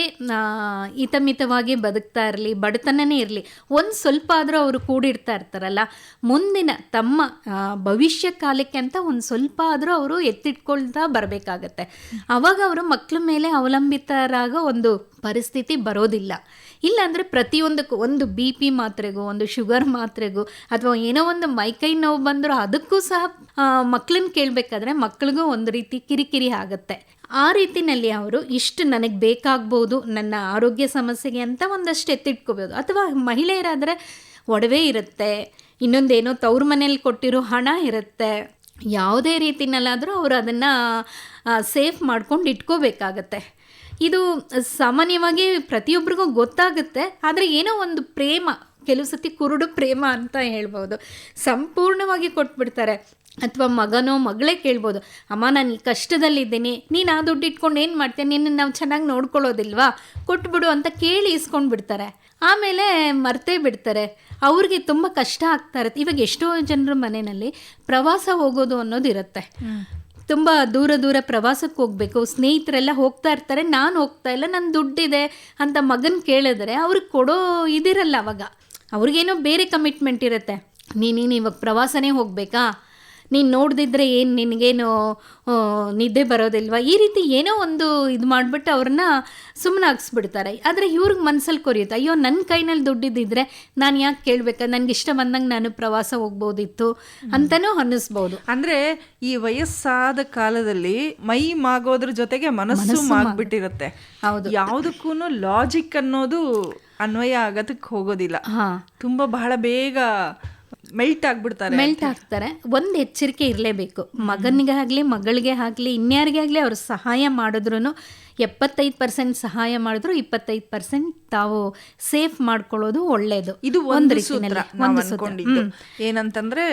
ಹಿತಮಿತವಾಗಿ ಬದುಕ್ತಾ ಇರಲಿ ಬಡತನನೇ ಇರಲಿ ಒಂದ್ ಸ್ವಲ್ಪ ಆದ್ರೂ ಅವರು ಕೂಡಿರ್ತಾ ಇರ್ತಾರಲ್ಲ ಮುಂದಿನ ತಮ್ಮ ಭವಿಷ್ಯ ಕಾಲಕ್ಕೆ ಅಂತ ಒಂದು ಸ್ವಲ್ಪ ಆದ್ರೂ ಅವರು ಎತ್ತಿಟ್ಕೊಳ್ತಾ ಬರಬೇಕಾಗತ್ತೆ. ಅವಾಗ ಅವರು ಮಕ್ಕಳ ಮೇಲೆ ಅವಲಂಬಿತರಾಗೋ ಒಂದು ಪರಿಸ್ಥಿತಿ ಬರೋದಿಲ್ಲ. ಇಲ್ಲಾಂದರೆ ಪ್ರತಿಯೊಂದಕ್ಕೂ ಒಂದು ಬಿ ಪಿ ಮಾತ್ರೆಗೂ, ಒಂದು ಶುಗರ್ ಮಾತ್ರೆಗೂ, ಅಥವಾ ಏನೋ ಒಂದು ಮೈಕೈ ನೋವು ಬಂದರೂ ಅದಕ್ಕೂ ಸಹ ಮಕ್ಕಳನ್ನ ಕೇಳಬೇಕಾದ್ರೆ ಮಕ್ಕಳಿಗೂ ಒಂದು ರೀತಿ ಕಿರಿಕಿರಿ ಆಗುತ್ತೆ. ಆ ರೀತಿನಲ್ಲಿ ಅವರು ಇಷ್ಟು ನನಗೆ ಬೇಕಾಗ್ಬೋದು, ನನ್ನ ಆರೋಗ್ಯ ಸಮಸ್ಯೆಗೆ ಅಂತ ಒಂದಷ್ಟು ಎತ್ತಿಟ್ಕೋಬೋದು. ಅಥವಾ ಮಹಿಳೆಯರಾದರೆ ಒಡವೆ ಇರುತ್ತೆ, ಇನ್ನೊಂದೇನೋ ತವ್ರ ಮನೇಲಿ ಕೊಟ್ಟಿರೋ ಹಣ ಇರುತ್ತೆ. ಯಾವುದೇ ರೀತಿನಲ್ಲಾದರೂ ಅವರು ಅದನ್ನು ಸೇಫ್ ಮಾಡ್ಕೊಂಡು ಇಟ್ಕೋಬೇಕಾಗತ್ತೆ. ಇದು ಸಾಮಾನ್ಯವಾಗಿ ಪ್ರತಿಯೊಬ್ಬರಿಗೂ ಗೊತ್ತಾಗುತ್ತೆ, ಆದರೆ ಏನೋ ಒಂದು ಪ್ರೇಮ, ಕೆಲವು ಸತಿ ಕುರುಡು ಪ್ರೇಮ ಅಂತ ಹೇಳ್ಬೋದು. ಸಂಪೂರ್ಣವಾಗಿ ಕೊಟ್ಬಿಡ್ತಾರೆ. ಅಥವಾ ಮಗನೋ ಮಗಳೇ ಕೇಳ್ಬೋದು, ಅಮ್ಮ, ನಾನು ಈ ಕಷ್ಟದಲ್ಲಿದ್ದೀನಿ, ನೀನು ಆ ದುಡ್ಡು ಇಟ್ಕೊಂಡು ಏನು ಮಾಡ್ತೀಯ? ನಿನ್ನ ನಾವು ಚೆನ್ನಾಗಿ ನೋಡ್ಕೊಳ್ಳೋದಿಲ್ವಾ? ಕೊಟ್ಬಿಡು ಅಂತ ಕೇಳಿ ಇಸ್ಕೊಂಡು ಬಿಡ್ತಾರೆ ಆಮೇಲೆ ಮರ್ತೇ ಬಿಡ್ತಾರೆ. ಅವ್ರಿಗೆ ತುಂಬ ಕಷ್ಟ ಆಗ್ತಾ ಇರುತ್ತೆ. ಇವಾಗ ಎಷ್ಟೋ ಜನರ ಮನೆಯಲ್ಲಿ ಪ್ರವಾಸ ಹೋಗೋದು ಅನ್ನೋದು ಇರುತ್ತೆ. ತುಂಬ ದೂರ ದೂರ ಪ್ರವಾಸಕ್ಕೆ ಹೋಗಬೇಕು. ಸ್ನೇಹಿತರೆಲ್ಲ ಹೋಗ್ತಾ ಇರ್ತಾರೆ, ನಾನು ಹೋಗ್ತಾ ಇಲ್ಲ ನನ್ನ ದುಡ್ಡಿದೆ ಅಂತ ಮಗನ ಕೇಳಿದ್ರೆ ಅವ್ರಿಗೆ ಕೊಡೋ ಇದಿರಲ್ಲ ಅವಾಗ. ಅವ್ರಿಗೇನೋ ಬೇರೆ ಕಮಿಟ್ಮೆಂಟ್ ಇರುತ್ತೆ. ನೀನೇನು ಇವಾಗ ಪ್ರವಾಸನೇ ಹೋಗಬೇಕಾ? ನೀನು ನೋಡ್ದಿದ್ರೆ ಏನು ನಿನಗೇನು ನಿದ್ದೆ ಬರೋದಿಲ್ವಾ? ಈ ರೀತಿ ಏನೋ ಒಂದು ಇದು ಮಾಡಿಬಿಟ್ಟು ಅವ್ರನ್ನ ಸುಮ್ಮನೆ ಹಾಕ್ಸ್ಬಿಡ್ತಾರೆ. ಆದರೆ ಇವ್ರಿಗೆ ಮನಸ್ಸಲ್ಲಿ ಕೊರಿಯುತ್ತೆ. ಅಯ್ಯೋ ನನ್ನ ಕೈನಲ್ಲಿ ದುಡ್ಡಿದ್ದಿದ್ರೆ ನಾನು ಯಾಕೆ ಕೇಳಬೇಕಾ? ನನಗೆ ಇಷ್ಟ ಬಂದಂಗೆ ನಾನು ಪ್ರವಾಸ ಹೋಗ್ಬೋದಿತ್ತು ಅಂತಲೂ ಅನ್ನಿಸ್ಬೋದು. ಅಂದ್ರೆ ಈ ವಯಸ್ಸಾದ ಕಾಲದಲ್ಲಿ ಮೈ ಮಾಗೋದ್ರ ಜೊತೆಗೆ ಮನಸ್ಸು ಮಾಗ್ಬಿಟ್ಟಿರುತ್ತೆ. ಹೌದು. ಯಾವುದಕ್ಕೂ ಲಾಜಿಕ್ ಅನ್ನೋದು ಅನ್ವಯ ಆಗೋದಕ್ಕೆ ಹೋಗೋದಿಲ್ಲ. ಹಾಂ. ತುಂಬಾ ಬಹಳ ಬೇಗ ಮೆಲ್ಟ್ ಆಗ್ಬಿಡ್ತಾರೆ ಮೆಲ್ಟ್ ಆಗ್ತಾರೆ ಒಂದು ಎಚ್ಚರಿಕೆ ಇರಲೇಬೇಕು. ಮಗನಿಗೆ ಆಗಲಿ ಮಗಳಿಗೆ ಆಗಲಿ ಇನ್ಯಾರಿಗೆ ಆಗಲಿ ಅವ್ರು ಸಹಾಯ ಮಾಡಿದ್ರು ಎಪ್ಪತ್ತೈದು ಪರ್ಸೆಂಟ್ ಸಹಾಯ ಮಾಡಿದ್ರು ಇಪ್ಪತ್ತೈದು ಪರ್ಸೆಂಟ್ ತಾವು ಸೇಫ್ ಮಾಡ್ಕೊಳ್ಳೋದು ಒಳ್ಳೇದು. ಇದು ಒಂದು ರೀತಿ ಸೂತ್ರ ಒಂದು ಸೂತ್ರ. ಏನಂತಂದ್ರೆ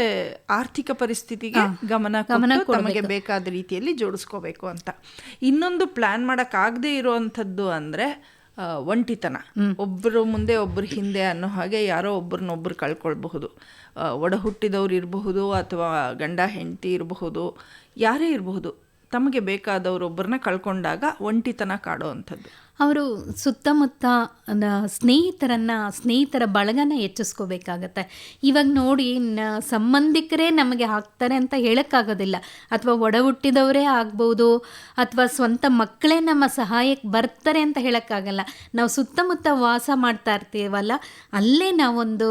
ಆರ್ಥಿಕ ಪರಿಸ್ಥಿತಿಗೆ ಗಮನ ಗಮನ ನಮಗೆ ಬೇಕಾದ ರೀತಿಯಲ್ಲಿ ಜೋಡಿಸ್ಕೋಬೇಕು ಅಂತ. ಇನ್ನೊಂದು ಪ್ಲಾನ್ ಮಾಡಕ್ ಆಗದೆ ಇರುವಂತದ್ದು ಅಂದ್ರೆ ಒಂಟಿತನ. ಒಬ್ಬರು ಮುಂದೆ ಒಬ್ಬರು ಹಿಂದೆ ಅನ್ನೋ ಹಾಗೆ ಯಾರೋ ಒಬ್ಬರನ್ನೊಬ್ರು ಕಳ್ಕೊಳ್ಬಹುದು. ಒಡ ಹುಟ್ಟಿದವ್ರು ಇರಬಹುದು ಅಥವಾ ಗಂಡ ಹೆಂಡತಿ ಇರಬಹುದು ಯಾರೇ ಇರಬಹುದು. ತಮಗೆ ಬೇಕಾದವರೊಬ್ಬರನ್ನ ಕಳ್ಕೊಂಡಾಗ ಒಂಟಿತನ ಕಾಡೋ ಅಂಥದ್ದು. ಅವರು ಸುತ್ತಮುತ್ತ ಸ್ನೇಹಿತರನ್ನು, ಸ್ನೇಹಿತರ ಬಳಗನ ಹೆಚ್ಚಿಸ್ಕೋಬೇಕಾಗತ್ತೆ. ಇವಾಗ ನೋಡಿ, ನ, ಸಂಬಂಧಿಕರೇ ನಮಗೆ ಹಾಕ್ತಾರೆ ಅಂತ ಹೇಳೋಕ್ಕಾಗೋದಿಲ್ಲ. ಅಥವಾ ಒಡ ಹುಟ್ಟಿದವರೇ ಆಗ್ಬೋದು, ಅಥವಾ ಸ್ವಂತ ಮಕ್ಕಳೇ ನಮ್ಮ ಸಹಾಯಕ್ಕೆ ಬರ್ತಾರೆ ಅಂತ ಹೇಳೋಕ್ಕಾಗಲ್ಲ. ನಾವು ಸುತ್ತಮುತ್ತ ವಾಸ ಮಾಡ್ತಾ ಇರ್ತೀವಲ್ಲ, ಅಲ್ಲೇ ನಾವೊಂದು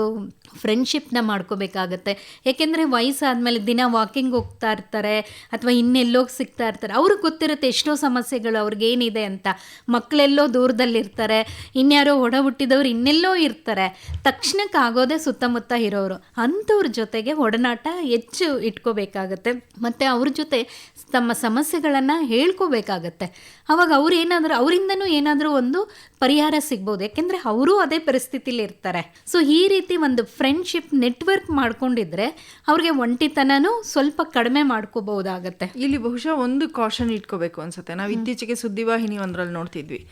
ಫ್ರೆಂಡ್ಶಿಪ್ನ ಮಾಡ್ಕೋಬೇಕಾಗತ್ತೆ. ಏಕೆಂದರೆ ವಯಸ್ಸಾದಮೇಲೆ ದಿನ ವಾಕಿಂಗ್ ಹೋಗ್ತಾ ಇರ್ತಾರೆ, ಅಥವಾ ಇನ್ನೆಲ್ಲೋಗಿ ಸಿಗ್ತಾ ಇರ್ತಾರೆ. ಅವ್ರಿಗೆ ಗೊತ್ತಿರುತ್ತೆ ಎಷ್ಟೋ ಸಮಸ್ಯೆಗಳು ಅವ್ರಿಗೇನಿದೆ ಅಂತ. ಮಕ್ಕಳೆಲ್ಲೋ ದೂರದಲ್ಲಿರ್ತಾರೆ ಇನ್ಯಾರೋ ಒಡ ಹುಟ್ಟಿದವ್ರು ಇನ್ನೆಲ್ಲೋ ಇರ್ತಾರೆ. ತಕ್ಷಣಕ್ಕಾಗೋದೇ ಸುತ್ತಮುತ್ತ ಇರೋರು ಅಂಥವ್ರ ಜೊತೆಗೆ ಒಡನಾಟ ಹೆಚ್ಚು ಇಟ್ಕೋಬೇಕಾಗತ್ತೆ. ಮತ್ತು ಅವ್ರ ಜೊತೆ ತಮ್ಮ ಸಮಸ್ಯೆಗಳನ್ನು ಹೇಳ್ಕೋಬೇಕಾಗತ್ತೆ. ಅವಾಗ ಅವ್ರು ಏನಾದರೂ ಅವರಿಂದನೂ ಏನಾದರೂ ಒಂದು ಪರಿಹಾರ ಸಿಗ್ಬೋದು. ಯಾಕೆಂದರೆ ಅವರು ಅದೇ ಪರಿಸ್ಥಿತಿಲಿ ಇರ್ತಾರೆ. ಸೊ ಈ ರೀತಿ ಒಂದು ಫ್ರೆಂಡ್ಶಿಪ್ ನೆಟ್ವರ್ಕ್ ಮಾಡ್ಕೊಂಡಿದ್ರೆ ಅವ್ರಿಗೆ ಒಂಟಿತನನೂ ಸ್ವಲ್ಪ ಕಡಿಮೆ ಮಾಡ್ಕೋಬಹುದಾಗತ್ತೆ. ಇಲ್ಲಿ ಬಹುಶಃ ಒಂದು ಕಾಷನ್ ಇಟ್ಕೋಬೇಕು ಅನ್ಸುತ್ತೆ. ನಾವು ಇತ್ತೀಚೆಗೆ ಸುದ್ದಿವಾಹಿನಿ ಒಂದ್ರಲ್ಲಿ ನೋಡ್ತಿದ್ವಿ.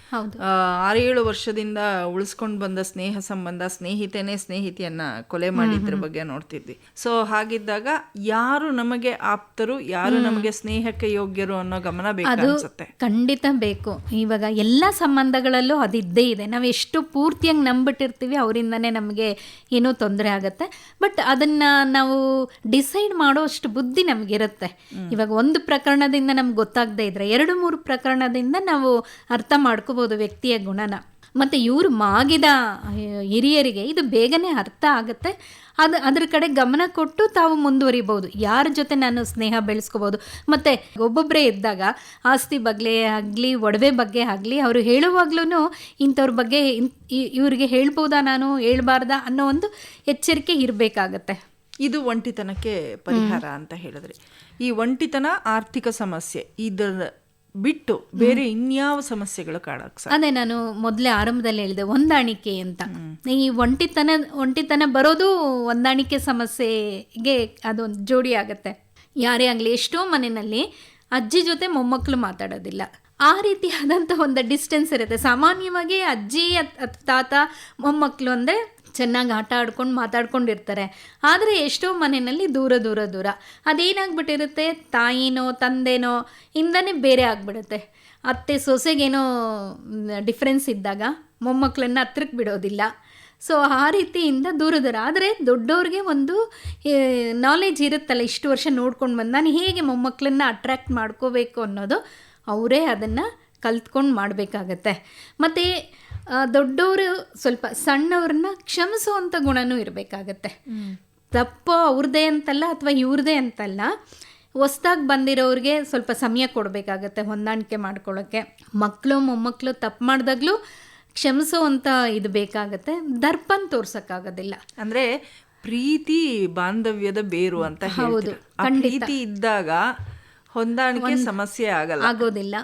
ಆರೇಳು ವರ್ಷದಿಂದ ಉಳಿಸ್ಕೊಂಡು ಬಂದ ಸ್ನೇಹ ಸಂಬಂಧ ಸ್ನೇಹಿತನೇ ಸ್ನೇಹಿತೆಯನ್ನ ಕೊಲೆ ಮಾಡಿದ್ರ ಬಗ್ಗೆ ನೋಡ್ತಿದ್ವಿ. ಸೊ ಹಾಗಿದ್ದಾಗ ಯಾರು ನಮಗೆ ಆಪ್ತರು ಯಾರು ನಮಗೆ ಸ್ನೇಹಕ್ಕೆ ಯೋಗ್ಯರು ಅನ್ನೋ ಗಮನ ಬೇಕು ಖಂಡಿತ ಬೇಕು. ಇವಾಗ ಎಲ್ಲಾ ಸಂಬಂಧಗಳಲ್ಲೂ ಅದಿದ್ದೇ ಇದೆ. ನಾವು ಎಷ್ಟು ಪೂರ್ತಿಯಾಗಿ ನಂಬಿಟ್ಟಿರ್ತೀವಿ ಅವರಿಂದನೇ ನಮಗೆ ಏನೋ ತೊಂದರೆ ಆಗುತ್ತೆ. ಬಟ್ ಅದನ್ನ ನಾವು ಡಿಸೈಡ್ ಮಾಡೋ ಅಷ್ಟು ಬುದ್ಧಿ ನಮಗಿರುತ್ತೆ. ಇವಾಗ ಒಂದು ಪ್ರಕರಣದಿಂದ ನಮ್ಗೆ ಗೊತ್ತಾಗದೇ ಇದ್ರೆ ಎರಡು ಮೂರು ಪ್ರಕರಣದಿಂದ ನಾವು ಅರ್ಥ ಮಾಡ್ಕೋಬೋದು ವ್ಯಕ್ತಿಯ ಗುಣನ. ಮತ್ತು ಇವರು ಮಾಗಿದ ಹಿರಿಯರಿಗೆ ಇದು ಬೇಗನೆ ಅರ್ಥ ಆಗುತ್ತೆ. ಅದು ಅದ್ರ ಕಡೆ ಗಮನ ಕೊಟ್ಟು ತಾವು ಮುಂದುವರಿಬೋದು ಯಾರ ಜೊತೆ ನಾನು ಸ್ನೇಹ ಬೆಳೆಸ್ಕೋಬೋದು ಮತ್ತು ಒಬ್ಬೊಬ್ಬರೇ ಇದ್ದಾಗ ಆಸ್ತಿ ಬಗ್ಗೆ ಆಗಲಿ ಒಡವೆ ಬಗ್ಗೆ ಆಗಲಿ ಅವರು ಹೇಳುವಾಗ್ಲೂ ಇಂಥವ್ರ ಬಗ್ಗೆ ಇವ್ರಿಗೆ ಹೇಳ್ಬೋದಾ ನಾನು ಹೇಳ್ಬಾರ್ದಾ ಅನ್ನೋ ಒಂದು ಎಚ್ಚರಿಕೆ ಇರಬೇಕಾಗತ್ತೆ. ಇದು ಒಂಟಿತನಕ್ಕೆ ಪರಿಹಾರ ಅಂತ ಹೇಳಿದ್ರೆ. ಈ ಒಂಟಿತನ ಆರ್ಥಿಕ ಸಮಸ್ಯೆ ಇದರ ಬಿಟ್ಟು ಬೇರೆ ಇನ್ಯಾವ ಸಮಸ್ಯೆಗಳು ಕಾಡಕ್ ಸಾಧ್ಯ? ಅದೇ ನಾನು ಮೊದಲೇ ಆರಂಭದಲ್ಲಿ ಹೇಳಿದೆ ಹೊಂದಾಣಿಕೆ ಅಂತ. ಈ ಒಂಟಿತನ ಒಂಟಿತನ ಬರೋದು ಹೊಂದಾಣಿಕೆ ಸಮಸ್ಯೆಗೆ ಅದೊಂದು ಜೋಡಿ ಆಗುತ್ತೆ. ಯಾರೇ ಆಗಲಿ ಎಷ್ಟೋ ಮನೆಯಲ್ಲಿ ಅಜ್ಜಿ ಜೊತೆ ಮೊಮ್ಮಕ್ಕಳು ಮಾತಾಡೋದಿಲ್ಲ. ಆ ರೀತಿಯಾದಂಥ ಒಂದು ಡಿಸ್ಟೆನ್ಸ್ ಇರುತ್ತೆ. ಸಾಮಾನ್ಯವಾಗಿ ಅಜ್ಜಿ ತಾತ ಮೊಮ್ಮಕ್ಕಳು ಅಂದರೆ ಚೆನ್ನಾಗಿ ಆಟ ಆಡ್ಕೊಂಡು ಮಾತಾಡ್ಕೊಂಡಿರ್ತಾರೆ. ಆದರೆ ಎಷ್ಟೋ ಮನೆಯಲ್ಲಿ ದೂರ ದೂರ ದೂರ. ಅದೇನಾಗ್ಬಿಟ್ಟಿರುತ್ತೆ? ತಾಯಿನೋ, ತಂದೆನೋ, ಇಂದನೇ ಬೇರೆ ಆಗಿಬಿಡುತ್ತೆ. ಅತ್ತೆ ಸೊಸೆಗೇನೋ ಡಿಫ್ರೆನ್ಸ್ ಇದ್ದಾಗ ಮೊಮ್ಮಕ್ಕಳನ್ನ ಹತ್ರಕ್ಕೆ ಬಿಡೋದಿಲ್ಲ. ಸೊ ಆ ರೀತಿಯಿಂದ ದೂರ ದೂರ. ಆದರೆ ದೊಡ್ಡವ್ರಿಗೆ ಒಂದು ನಾಲೆಜ್ ಇರುತ್ತಲ್ಲ, ಇಷ್ಟು ವರ್ಷ ನೋಡ್ಕೊಂಡು ಬಂದು. ನಾನು ಹೇಗೆ ಮೊಮ್ಮಕ್ಕಳನ್ನ ಅಟ್ರ್ಯಾಕ್ಟ್ ಮಾಡ್ಕೋಬೇಕು ಅನ್ನೋದು ಅವರೇ ಅದನ್ನು ಕಲ್ತ್ಕೊಂಡು ಮಾಡಬೇಕಾಗತ್ತೆ. ಮತ್ತು ದೊಡ್ಡವರು ಸ್ವಲ್ಪ ಸಣ್ಣವ್ರನ್ನ ಕ್ಷಮಿಸುವಂಥ ಗುಣನೂ ಇರಬೇಕಾಗತ್ತೆ. ತಪ್ಪು ಅವ್ರದ್ದೇ ಅಂತಲ್ಲ ಅಥವಾ ಇವ್ರದೇ ಅಂತಲ್ಲ ಹೊಸ್ದಾಗಿ ಬಂದಿರೋರಿಗೆ ಸ್ವಲ್ಪ ಸಮಯ ಕೊಡಬೇಕಾಗತ್ತೆ ಹೊಂದಾಣಿಕೆ ಮಾಡ್ಕೊಳ್ಳೋಕ್ಕೆ ಮಕ್ಕಳು ಮೊಮ್ಮಕ್ಕಳು ತಪ್ಪು ಮಾಡಿದಾಗಲೂ ಕ್ಷಮಿಸುವಂಥ ಇದು ಬೇಕಾಗತ್ತೆ. ದರ್ಪನ್ ತೋರ್ಸೋಕ್ಕಾಗೋದಿಲ್ಲ. ಅಂದ್ರೆ ಪ್ರೀತಿ ಬಾಂಧವ್ಯದ ಬೇರು ಅಂತ ಹೌದು. ಪ್ರೀತಿ ಇದ್ದಾಗ ಹೊಂದಾಣಿಕೆ ಸಮಸ್ಯೆ ಆಗಲ್ಲ. ಆಗೋದಿಲ್ಲ.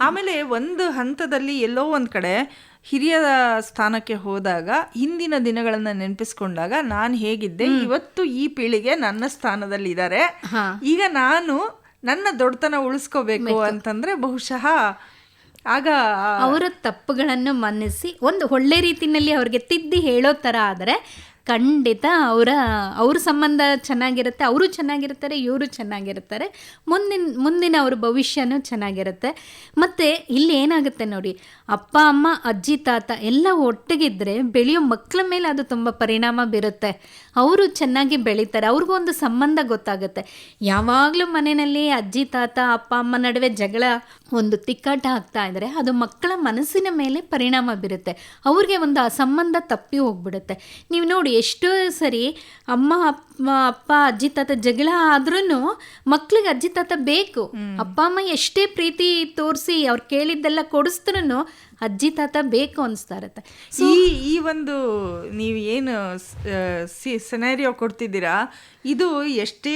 ಆಮೇಲೆ ಒಂದು ಹಂತದಲ್ಲಿ ಎಲ್ಲೋ ಒಂದು ಕಡೆ ಹಿರಿಯ ಸ್ಥಾನಕ್ಕೆ ಹೋದಾಗ ಹಿಂದಿನ ದಿನಗಳನ್ನ ನೆನಪಿಸ್ಕೊಂಡಾಗ ನಾನು ಹೇಗಿದ್ದೆ ಇವತ್ತು ಈ ಪೀಳಿಗೆ ನನ್ನ ಸ್ಥಾನದಲ್ಲಿ ಇದ್ದಾರೆ ಈಗ ನಾನು ನನ್ನ ದೊಡ್ಡತನ ಉಳಿಸ್ಕೋಬೇಕು ಅಂತಂದ್ರೆ ಬಹುಶಃ ಆಗ ಅವರ ತಪ್ಪುಗಳನ್ನು ಮನ್ನಿಸಿ ಒಂದು ಒಳ್ಳೆ ರೀತಿಯಲ್ಲಿ ಅವ್ರಿಗೆ ತಿದ್ದಿ ಹೇಳೋ ತರ ಆದರೆ ಖಂಡಿತ ಅವರ, ಅವ್ರ ಸಂಬಂಧ ಚೆನ್ನಾಗಿರುತ್ತೆ, ಅವರು ಚೆನ್ನಾಗಿರ್ತಾರೆ, ಇವರು ಚೆನ್ನಾಗಿರ್ತಾರೆ. ಮುಂದಿನ ಮುಂದಿನ ಅವ್ರ ಭವಿಷ್ಯನೂ ಚೆನ್ನಾಗಿರುತ್ತೆ. ಮತ್ತು ಇಲ್ಲಿ ಏನಾಗುತ್ತೆ ನೋಡಿ, ಅಪ್ಪ, ಅಮ್ಮ, ಅಜ್ಜಿ, ತಾತ ಎಲ್ಲ ಒಟ್ಟಿಗಿದ್ರೆ ಬೆಳೆಯೋ ಮಕ್ಕಳ ಮೇಲೆ ಅದು ತುಂಬ ಪರಿಣಾಮ ಬೀರುತ್ತೆ. ಅವರು ಚೆನ್ನಾಗಿ ಬೆಳೀತಾರೆ ಅವ್ರಿಗೂ ಒಂದು ಸಂಬಂಧ ಗೊತ್ತಾಗುತ್ತೆ. ಯಾವಾಗಲೂ ಮನೆಯಲ್ಲಿ ಅಜ್ಜಿ ತಾತ ಅಪ್ಪ ಅಮ್ಮ ನಡುವೆ ಜಗಳ ಒಂದು ತಿಕ್ಕಾಟ ಆಗ್ತಾ ಇದ್ದರೆ ಅದು ಮಕ್ಕಳ ಮನಸ್ಸಿನ ಮೇಲೆ ಪರಿಣಾಮ ಬೀರುತ್ತೆ. ಅವ್ರಿಗೆ ಒಂದು ಅಸಂಬಂಧ ಸಂಬಂಧ ತಪ್ಪಿ ಹೋಗ್ಬಿಡುತ್ತೆ. ನೀವು ನೋಡಿ ಎಷ್ಟೋ ಸರಿ ಅಮ್ಮ ಅಪ್ಪ ಅಪ್ಪ ಅಜ್ಜಿ ತಾತ ಜಗಳ ಆದ್ರೂ ಮಕ್ಳಿಗೆ ಅಜ್ಜಿ ತಾತ ಬೇಕು. ಅಪ್ಪ ಅಮ್ಮ ಎಷ್ಟೇ ಪ್ರೀತಿ ತೋರಿಸಿ ಅವ್ರು ಕೇಳಿದ್ದೆಲ್ಲ ಕೊಡಿಸ್ದ್ರೂ ಅಜ್ಜಿ ತಾತ ಬೇಕು ಅನಿಸ್ತಾ ಇರುತ್ತೆ. ಈ ಈ ಒಂದು ನೀವು ಏನು ಸೆನಾರಿಯೋ ಕೊಡ್ತಿದ್ದೀರಾ? ಇದು ಎಷ್ಟೇ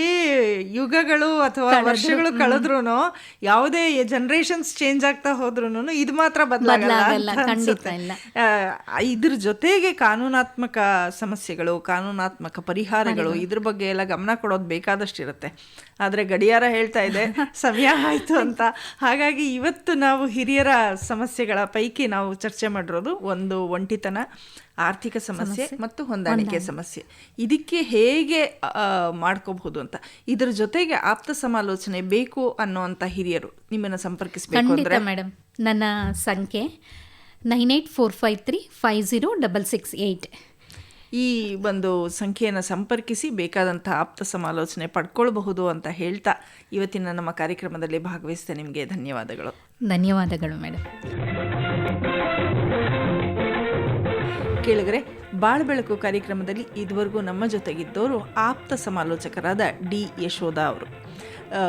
ಯುಗಗಳು ಅಥವಾ ವರ್ಷಗಳು ಕಳೆದ್ರು ಯಾವುದೇ ಜನರೇಷನ್ಸ್ ಚೇಂಜ್ ಆಗ್ತಾ ಹೋದ್ರು ಇದು ಮಾತ್ರ ಬದಲಾಗಲ್ಲ ಇದ್ರ ಜೊತೆಗೆ ಕಾನೂನಾತ್ಮಕ ಸಮಸ್ಯೆಗಳು ಕಾನೂನಾತ್ಮಕ ಪರಿಹಾರಗಳು ಇದ್ರ ಬಗ್ಗೆ ಎಲ್ಲ ಗಮನ ಕೊಡೋದು ಬೇಕಾದಷ್ಟಿರುತ್ತೆ ಆದ್ರೆ ಗಡಿಯಾರ ಹೇಳ್ತಾ ಇದೆ ಸಮಯ ಆಯ್ತು ಅಂತ. ಹಾಗಾಗಿ ಇವತ್ತು ನಾವು ಹಿರಿಯರ ಸಮಸ್ಯೆಗಳ ಪೈಕಿ ನಾವು ಚರ್ಚೆ ಮಾಡಿರೋದು? ಒಂದು ಒಂಟಿತನ ಆರ್ಥಿಕ ಸಮಸ್ಯೆ ಮತ್ತು ಹೊಂದಾಣಿಕೆ ಸಮಸ್ಯೆ. ಇದಕ್ಕೆ ಹೇಗೆ ಮಾಡ್ಕೋಬಹುದು ಅಂತ? ಇದರ ಜೊತೆಗೆ ಆಪ್ತ ಸಮಾಲೋಚನೆ ಬೇಕು ಅನ್ನುವಂಥ ಹಿರಿಯರು ನಿಮ್ಮನ್ನ ಸಂಪರ್ಕಿಸಬೇಕು ಅಂದ್ರೆ? ಮೇಡಮ್ ನನ್ನ ಸಂಖ್ಯೆ nine eight four five three five zero double six eight ಈ ಒಂದು ಸಂಖ್ಯೆಯನ್ನು ಸಂಪರ್ಕಿಸಿ ಬೇಕಾದಂಥ ಆಪ್ತ ಸಮಾಲೋಚನೆ ಪಡ್ಕೊಳ್ಬಹುದು ಅಂತ ಹೇಳ್ತಾ ಇವತ್ತಿನ ನಮ್ಮ ಕಾರ್ಯಕ್ರಮದಲ್ಲಿ ಭಾಗವಹಿಸಿದ ನಿಮಗೆ ಧನ್ಯವಾದಗಳು. ಧನ್ಯವಾದಗಳು ಮೇಡಮ್ ಕೇಳಿದ್ರೆ ಬಾಳ್ ಬೆಳಕು ಕಾರ್ಯಕ್ರಮದಲ್ಲಿ ಇದುವರೆಗೂ ನಮ್ಮ ಜೊತೆಗಿದ್ದವರು ಆಪ್ತ ಸಮಾಲೋಚಕರಾದ ಡಿ ಯಶೋಧ ಅವರು.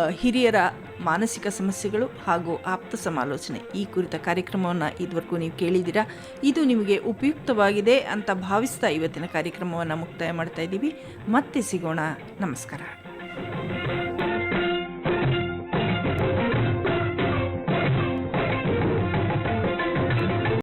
ಹಿರಿಯರ ಮಾನಸಿಕ ಸಮಸ್ಯೆಗಳು ಹಾಗೂ ಆಪ್ತ ಸಮಾಲೋಚನೆ ಈ ಕುರಿತ ಕಾರ್ಯಕ್ರಮವನ್ನು ಇದುವರೆಗೂ ನೀವು ಕೇಳಿದ್ದೀರಾ? ಇದು ನಿಮಗೆ ಉಪಯುಕ್ತವಾಗಿದೆ ಅಂತ ಭಾವಿಸ್ತಾ ಇವತ್ತಿನ ಕಾರ್ಯಕ್ರಮವನ್ನು ಮುಕ್ತಾಯ ಮಾಡ್ತಾ ಇದ್ದೀವಿ. ಮತ್ತೆ ಸಿಗೋಣ. ನಮಸ್ಕಾರ.